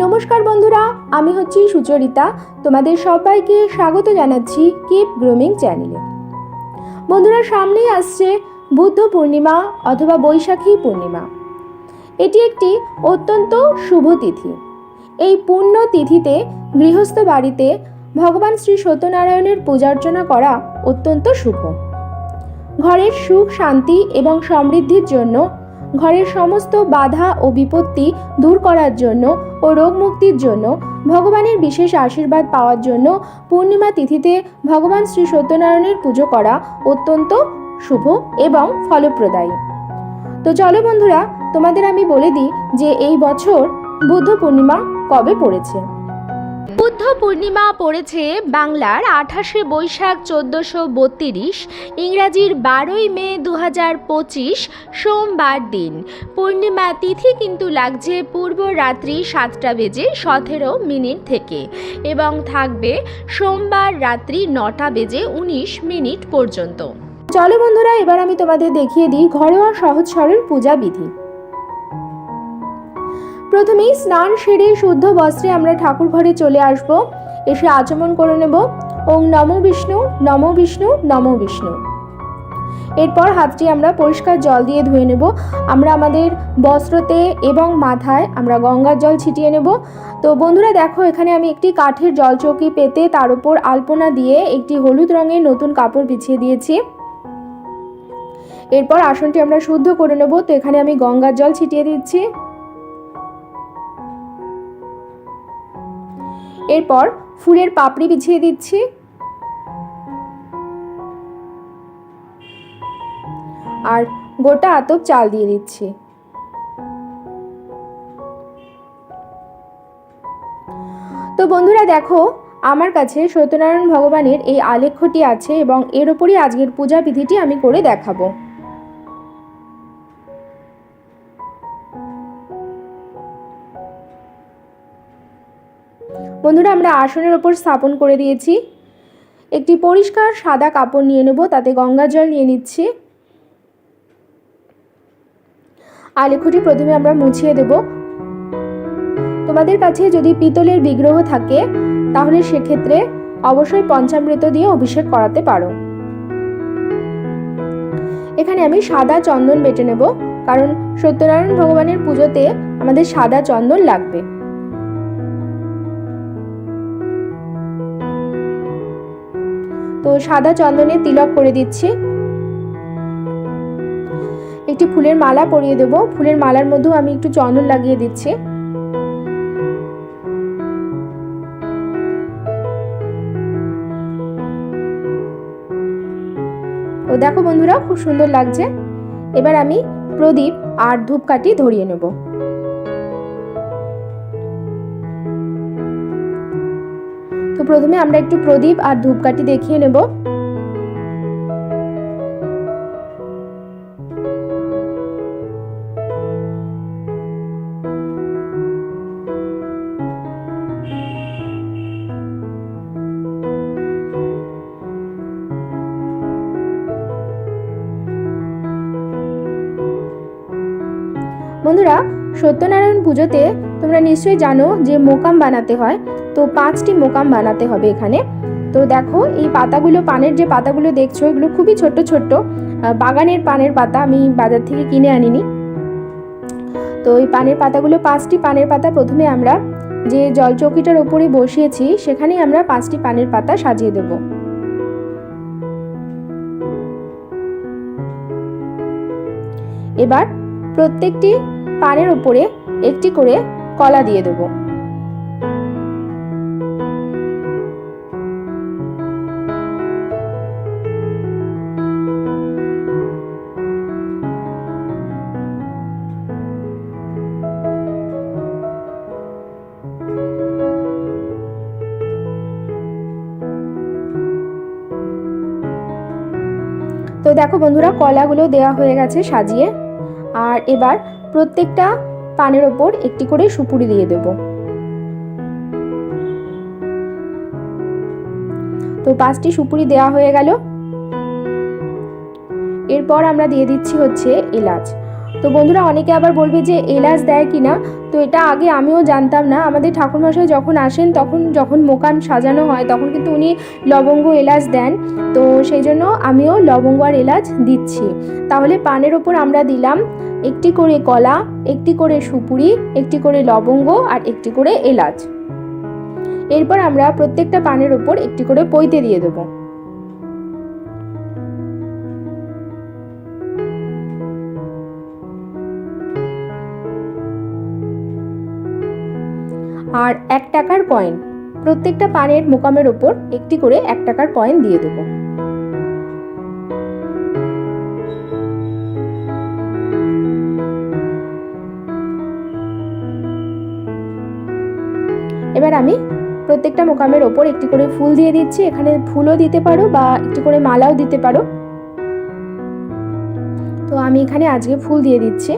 নমস্কার বন্ধুরা, আমি হচ্ছি সুচরিতা। তোমাদের সবাইকে স্বাগত জানাচ্ছি কিপ গ্রুমিং চ্যানেলে বন্ধুরা, সামনেই আসছে বুদ্ধ পূর্ণিমা অথবা বৈশাখী পূর্ণিমা। এটি একটি অত্যন্ত শুভ তিথি। এই পূর্ণ তিথিতে গৃহস্থ বাড়িতে ভগবান শ্রী সত্যনারায়ণের পূজার্চনা করা অত্যন্ত শুভ। ঘরের সুখ, শান্তি এবং সমৃদ্ধির জন্য ঘরের সমস্ত বাধা ও বিপত্তি দূর করার জন্য ও রোগ মুক্তির জন্য, ভগবানের বিশেষ আশীর্বাদ পাওয়ার জন্য পূর্ণিমা তিথিতে ভগবান শ্রী সত্যনারায়ণের পুজো করা অত্যন্ত শুভ এবং ফলপ্রদায়ী। তো চলো বন্ধুরা, তোমাদের আমি বলে দিই যে এই বছর বুদ্ধ পূর্ণিমা কবে পড়েছে। বুদ্ধ পূর্ণিমা পড়েছে বাংলার আঠাশে বৈশাখ চোদ্দোশো বত্রিশ, ইংরাজির বারোই মে দু পঁচিশ, সোমবার দিন। পূর্ণিমা তিথি কিন্তু লাগছে পূর্ব রাত্রি সাতটা বেজে সতেরো মিনিট থেকে এবং থাকবে সোমবার রাত্রি নটা বেজে উনিশ মিনিট পর্যন্ত। চলো বন্ধুরা, এবার আমি তোমাদের দেখিয়ে দিই ঘরোয়া সহজ সরল পূজা বিধি। প্রথমেই স্নান সেরে শুদ্ধ বস্ত্রে আমরা ঠাকুর ঘরে চলে আসব। এসে আচমন করে নেব। ওম নম বিষ্ণু নম বিষ্ণু নম বিষ্ণু। এরপর হাতটি আমরা পরিষ্কার জল দিয়ে ধুয়ে নেব। আমরা আমাদের বস্ত্রতে এবং মাথায় আমরা গঙ্গার জল ছিটিয়ে নেব। তো বন্ধুরা, দেখো, এখানে আমি একটি কাঠের জলচৌকি পেতে তার উপর আলপনা দিয়ে একটি হলুদ রঙের নতুন কাপড় বিছিয়ে দিয়েছি। এরপর আসনটি আমরা শুদ্ধ করে নেব। তো এখানে আমি গঙ্গার জল ছিটিয়ে দিচ্ছি। এরপর ফুলের পাপড়ি বিছিয়ে দিচ্ছি। আর গোটা আতপ চাল দিয়ে দিচ্ছি। তো বন্ধুরা দেখো, আমার কাছে সত্যনারায়ণ ভগবানের এই আলেখ্যটি আছে এবং এর ওপরই আজকের পূজা বিধিটি আমি করে দেখাবো। বন্ধুরা, আমরা আসনের ওপর স্থাপন করে দিয়েছি। একটি পরিষ্কার সাদা কাপড় নিয়ে নেব, তাতে গঙ্গা জল নিয়ে নিচ্ছি। আলেখুটি প্রথমে আমরা মুছিয়ে দেব। তোমাদের কাছে যদি পিতলের বিগ্রহ থাকে, তাহলে সেক্ষেত্রে অবশ্যই পঞ্চামৃত দিয়ে অভিষেক করাতে পারো। এখানে আমি সাদা চন্দন বেটে নেব, কারণ সত্যনারায়ণ ভগবানের পুজোতে আমাদের সাদা চন্দন লাগবে। তো সাদা চন্দনে তিলক করে দিচ্ছি। একটি ফুলের মালা পরিয়ে দেব। ফুলের মালার মধ্যেও আমি একটু চন্দন লাগিয়ে দিচ্ছি। ও দেখো বন্ধুরা, খুব সুন্দর লাগছে। এবার আমি প্রদীপ আর ধূপকাঠি ধরিয়ে নেব। তো প্রথমে আমরা একটু প্রদীপ আর ধূপকাঠি দেখিয়ে নেব। বন্ধুরা, সত্যনারায়ণ পুজোতে তোমরা নিশ্চয়ই জানো যে মোকাম বানাতে হয়। তো পাঁচটি মোকাম বানাতে হবে এখানে। তো দেখো, এই পাতাগুলো, পানের যে পাতাগুলো দেখছ, এগুলো খুবই ছোট্ট ছোট্ট। বাগানের পানের পাতা, আমি বাজার থেকে কিনে আনিনি। তো এই পানের পাতাগুলো, পাঁচটি পানের পাতা প্রথমে আমরা যে জলচৌকিটার ওপরে বসিয়েছি, সেখানেই আমরা পাঁচটি পানের পাতা সাজিয়ে দেব। এবার প্রত্যেকটি পানের ওপরে একটি করে কলা দিয়ে দেবো। তো দেখো বন্ধুরা, কলাগুলো দেওয়া হয়ে গেছে সাজিয়ে। আর এবার প্রত্যেকটা পানের ওপর একটি করে সুপুরি দিয়ে দেব। তো পাঁচটি সুপুরি দেওয়া হয়ে গেল। এরপর আমরা দিয়ে দিচ্ছি হচ্ছে এলাচ। তো বন্ধুরা অনেকে আবার বলবে যে এলাচ দেয় কি না তো এটা আগে আমিও জানতাম না। আমাদের ঠাকুরমশাই যখন আসেন, তখন যখন মোকাম সাজানো হয়, তখন কিন্তু উনি লবঙ্গ এলাচ দেন। তো সেই জন্য আমিও লবঙ্গ আর এলাচ দিচ্ছি। তাহলে পানের ওপর আমরা দিলাম একটি করে কলা, একটি করে সুপুরি, একটি করে লবঙ্গ আর একটি করে এলাচ। এরপর আমরা প্রত্যেকটা পানের ওপর একটি করে পৈতে দিয়ে দেবো। আর এক টাকার কয়েন প্রত্যেকটা পানের মোকামের ওপর একটি করে এক টাকার কয়েন দিয়ে দেবো। এবার আমি প্রত্যেকটা মোকামের ওপর একটি করে ফুল দিয়ে দিচ্ছি। এখানে ফুলও দিতে পারো বা একটি করে মালাও দিতে পারো। তো আমি এখানে আজকে ফুল দিয়ে দিচ্ছি।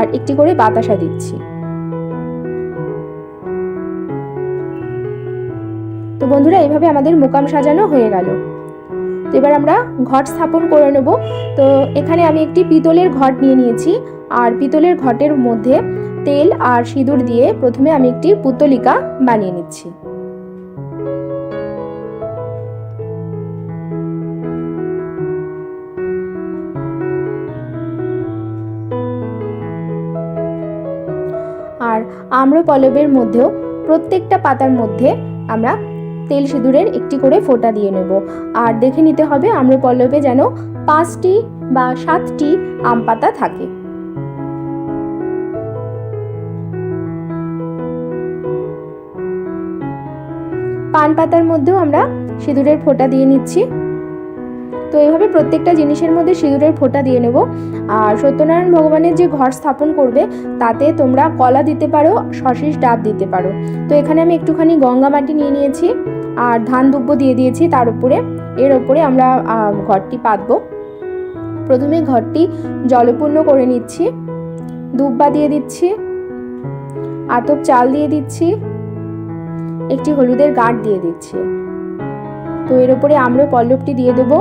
আর একটি করে বাতাসা দিচ্ছি। তো বন্ধুরা এইভাবে আমাদের মোকাম সাজানো হয়ে গেল। তো এবার আমরা ঘট স্থাপন করে নেব। তো এখানে আমি একটি পিতলের ঘট নিয়ে নিয়েছি। আর পিতলের ঘটের মধ্যে তেল আর সিঁদুর দিয়ে প্রথমে আমি একটি পুতলিকা বানিয়ে নিচ্ছি। আম্রপল্লবের মধ্যেও প্রত্যেকটা পাতার মধ্যে আমরা তেল সিঁদুরের একটি করে ফোঁটা দিয়ে নেব। আর দেখে নিতে হবে আম্রপল্লবে যেন পাঁচটি বা সাতটি আম পাতা থাকে। পান পাতার মধ্যেও আমরা সিঁদুরের ফোঁটা দিয়ে নিচ্ছি। তো এইভাবে প্রত্যেকটা জিনিসের মধ্যে সিঁদুরের ফোঁটা দিয়ে নেব। আর সত্যনারায়ণ ভগবানের যে ঘর স্থাপন করবে, তাতে তোমরা কলা দিতে পারো, সশিস ডাব দিতে পারো। তো এখানে আমি একটুখানি গঙ্গা মাটি নিয়ে নিয়েছি, আর ধান দুব্য দিয়ে দিয়েছি তার উপরে। এর ওপরে আমরা ঘরটি পাতবো। প্রথমে ঘরটি জলপূর্ণ করে নিচ্ছি, দুব্বা দিয়ে দিচ্ছি, আতপ চাল দিয়ে দিচ্ছি, একটি হলুদের গাঁট দিয়ে দিচ্ছি। তো এর উপরে আমরা পল্লবটি দিয়ে দেবো।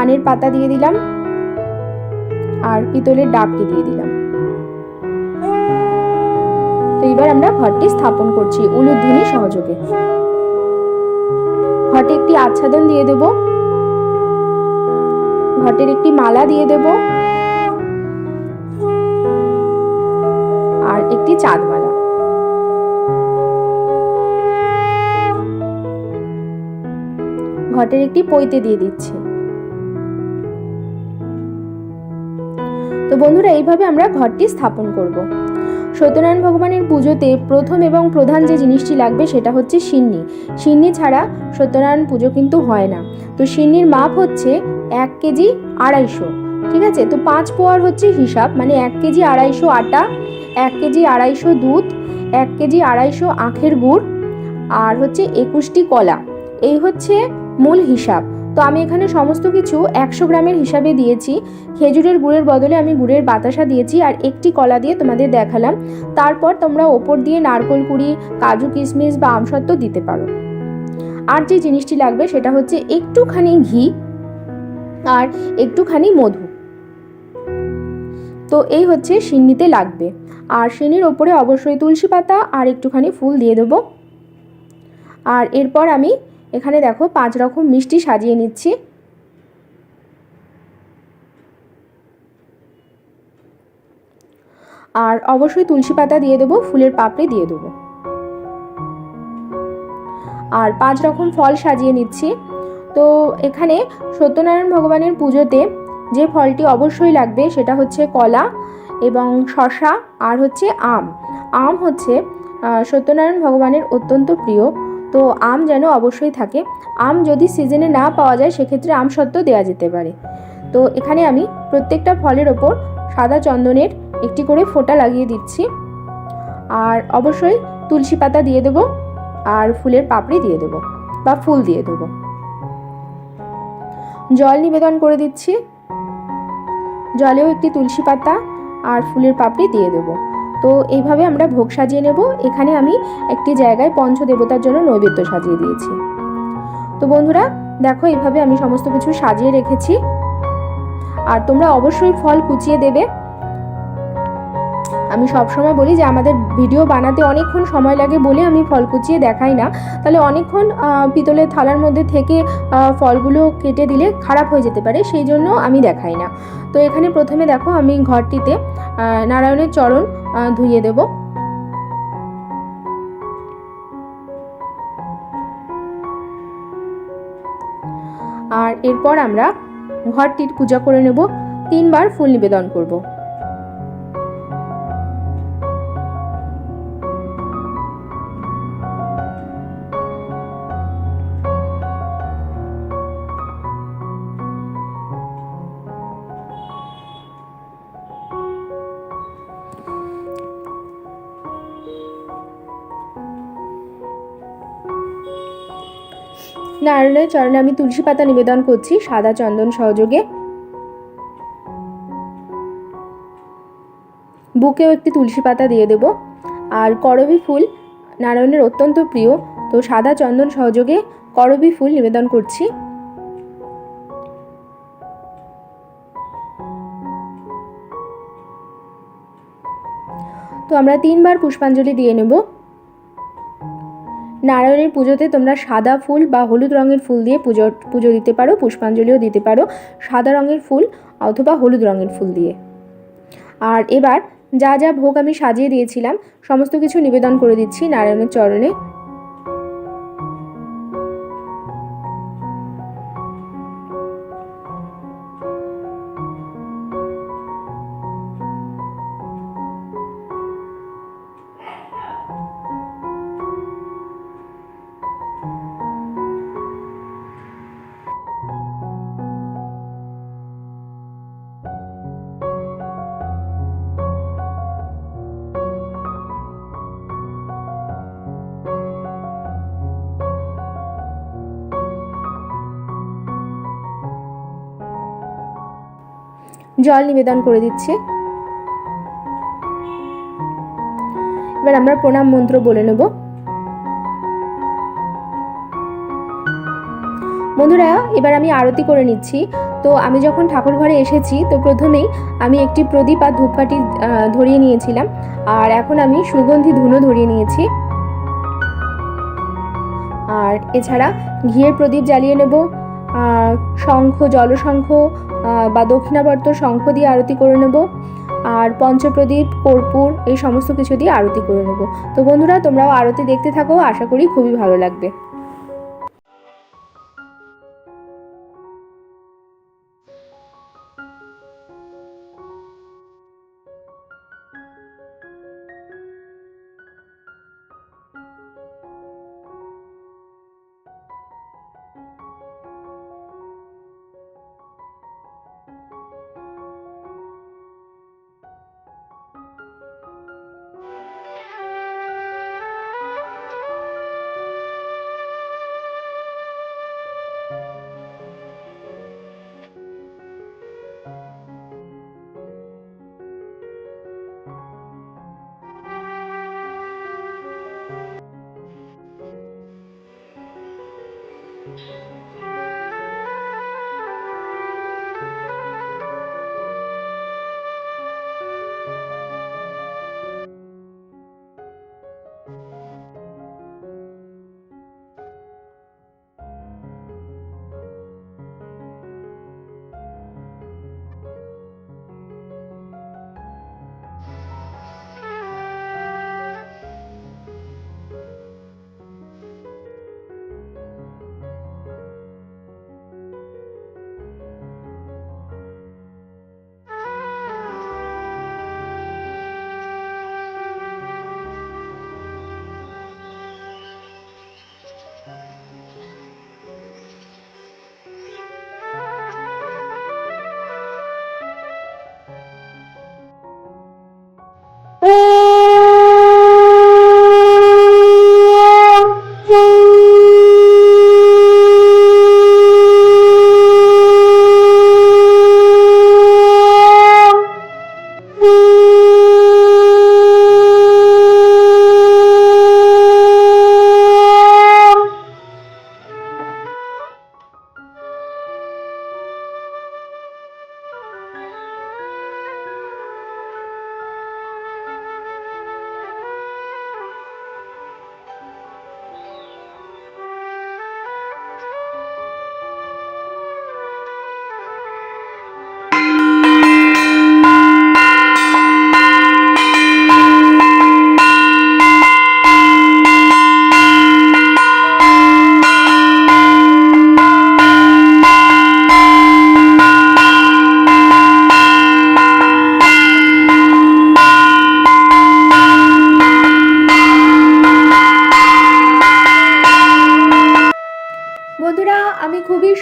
পানের পাতা দিয়ে দিলাম আর পিতলের ডাবটি দিয়ে দিলাম। তো এবার আমরা ঘরটি স্থাপন করছি, উলুধ্বনি সহযোগে। ঘটে একটি আচ্ছাদন দিয়ে দেব। ঘটের একটি মালা দিয়ে দেব। আর একটি চাঁদমালা। ঘটের একটি পৈতে দিয়ে দিচ্ছি। বন্ধুরা, এইভাবে আমরা ঘরটি স্থাপন করব। সত্যনারায়ণ ভগবানের পুজোতে প্রথম এবং প্রধান যে জিনিসটি লাগবে সেটা হচ্ছে সিন্নি। সিন্নি ছাড়া সত্যনারায়ণ পুজো কিন্তু হয় না। তো সিন্নির মাপ হচ্ছে এক কেজি আড়াইশো, ঠিক আছে? তো পাঁচ পোয়ার হচ্ছে হিসাব মানে এক কেজি আড়াইশো আটা, এক কেজি আড়াইশো দুধ, এক কেজি আড়াইশো আখের গুড়, আর হচ্ছে একুশটি কলা। এই হচ্ছে মূল হিসাব। তো আমি এখানে সমস্ত কিছু একশো গ্রামের হিসাবে দিয়েছি। খেজুরের গুড়ের বদলে আমি গুড়ের বাতাসা দিয়েছি আর একটি কলা দিয়ে তোমাদের দেখালাম। তারপর তোমরা ওপর দিয়ে নারকোল কুড়ি, কাজু কিশমিশ বা আমসত্ত্ব দিতে পারো। আর যে জিনিসটি লাগবে সেটা হচ্ছে একটুখানি ঘি আর একটুখানি মধু। তো এই হচ্ছে সিন্নিতে লাগবে। আর সিনির ওপরে অবশ্যই তুলসী পাতা আর একটুখানি ফুল দিয়ে দেবো। আর এরপর আমি এখানে দেখো পাঁচ রকম মিষ্টি সাজিয়ে নিচ্ছি। আর অবশ্যই তুলসী পাতা দিয়ে দেবো, ফুলের পাপড়ি দিয়ে দেবো। আর পাঁচ রকম ফল সাজিয়ে নিচ্ছি। তো এখানে সত্যনারায়ণ ভগবানের পুজোতে যে ফলটি অবশ্যই লাগবে সেটা হচ্ছে কলা এবং শশা আর হচ্ছে আম। আম হচ্ছে সত্যনারায়ণ ভগবানের অত্যন্ত প্রিয় তো আম যেন অবশ্যই থাকে। আম যদি সিজনে না পাওয়া যায়, সেক্ষেত্রে আম সত্ত্ব দেওয়া যেতে পারে। তো এখানে আমি প্রত্যেকটা ফলের ওপর সাদা চন্দনের একটি করে ফোঁটা লাগিয়ে দিচ্ছি। আর অবশ্যই তুলসী পাতা দিয়ে দেবো আর ফুলের পাপড়ি দিয়ে দেবো বা ফুল দিয়ে দেবো। জল নিবেদন করে দিচ্ছি। জলেও একটি তুলসী পাতা আর ফুলের পাপড়ি দিয়ে দেবো। তো এইভাবে আমরা ভোগ সাজিয়ে নেব। এখানে আমি একটি জায়গায় পঞ্চদেবতার জন্য নৈবেদ্য সাজিয়ে দিয়েছি। তো বন্ধুরা, দেখো এইভাবে আমি সমস্ত কিছু সাজিয়ে রেখেছি। আর তোমরা অবশ্যই ফল কুচিয়ে দেবে। আমি সবসময় বলি যে আমাদের ভিডিও বানাতে অনেকক্ষণ সময় লাগে বলে আমি ফল কুচিয়ে দেখাই না। তাহলে অনেকক্ষণ পিতলের থালার মধ্যে থেকে ফলগুলো কেটে দিলে খারাপ হয়ে যেতে পারে, সেই জন্য আমি দেখাই না। তো এখানে প্রথমে দেখো আমি ঘরটিতে নারায়ণের চরণ ধুইয়ে দেব। আর এরপর আমরা ঘরটির পূজা করে নেব। তিনবার ফুল নিবেদন করব। নারায়ণের চরণে আমি তুলসী পাতা নিবেদন করছি, সাদা চন্দন সহযোগে। বুকেও একটি তুলসী পাতা দিয়ে দেব। আর করবি ফুল নারায়ণের অত্যন্ত প্রিয়, তো সাদা চন্দন সহযোগে করবি ফুল নিবেদন করছি। তো আমরা তিনবার পুষ্পাঞ্জলি দিয়ে নেব। নারায়ণের পুজোতে তোমরা সাদা ফুল বা হলুদ রঙের ফুল দিয়ে পুজো পুজো দিতে পারো, পুষ্পাঞ্জলিও দিতে পারো, সাদা রঙের ফুল অথবা হলুদ রঙের ফুল দিয়ে। আর এবার যা যা ভোগ আমি সাজিয়ে দিয়েছিলাম, সমস্ত কিছু নিবেদন করে দিচ্ছি নারায়ণের চরণে। জল নিবেদন করে দিচ্ছি। এবার আমরা প্রণাম মন্ত্র বলে নেব। বন্ধুরা, এবার আমি আরতি করে নিচ্ছি। তো আমি যখন ঠাকুর ঘরে এসেছি, তো প্রথমেই আমি একটি প্রদীপ আর ধূপকাঠি ধরিয়ে নিয়েছিলাম। আর এখন আমি সুগন্ধি ধুনো ধরিয়ে নিয়েছি। আর এছাড়া ঘিয়ের প্রদীপ জ্বালিয়ে নেব। শঙ্খ, জলশঙ্খ বা দক্ষিণাবর্ত শঙ্খ দিয়ে আরতি করে নেব। আর পঞ্চপ্রদীপ, কর্পূর এই সমস্ত কিছু দিয়ে আরতি করে নেব। তো বন্ধুরা, তোমরাও আরতি দেখতে থাকো, আশা করি খুবই ভালো লাগবে।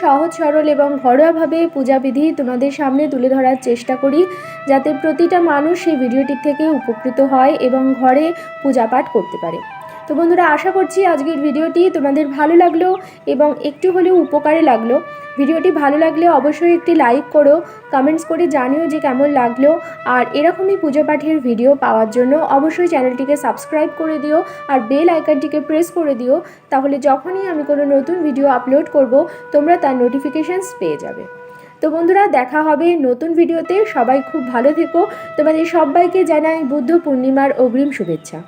সহজ, সরল এবং ঘরোয়াভাবে পূজাবিধি তোমাদের সামনে তুলে ধরার চেষ্টা করি, যাতে প্রতিটা মানুষ সেই ভিডিওটির থেকে উপকৃত হয় এবং ঘরে পূজাপাঠ করতে পারে। তো বন্ধুরা, আশা করছি আজকের ভিডিওটি তোমাদের ভালো লাগল এবং একটু হলেও উপকারে লাগল। ভিডিওটি ভালো লাগলে অবশ্যই একটি লাইক করো কমেন্টস করে জানিও যে কেমন লাগল। আর এরকমই পুজো পাঠের ভিডিও পাওয়ার জন্য অবশ্যই চ্যানেলটিকে সাবস্ক্রাইব করে দিও আর বেল আইকনটিকে প্রেস করে দিও। তাহলে যখনই আমি কোনো নতুন ভিডিও আপলোড করব, তোমরা তার নোটিফিকেশানস পেয়ে যাবে। তো বন্ধুরা, দেখা হবে নতুন ভিডিওতে সবাই খুব ভালো থেকো। তোমাদের সবাইকে জানাই বুদ্ধ পূর্ণিমার অগ্রিম শুভেচ্ছা।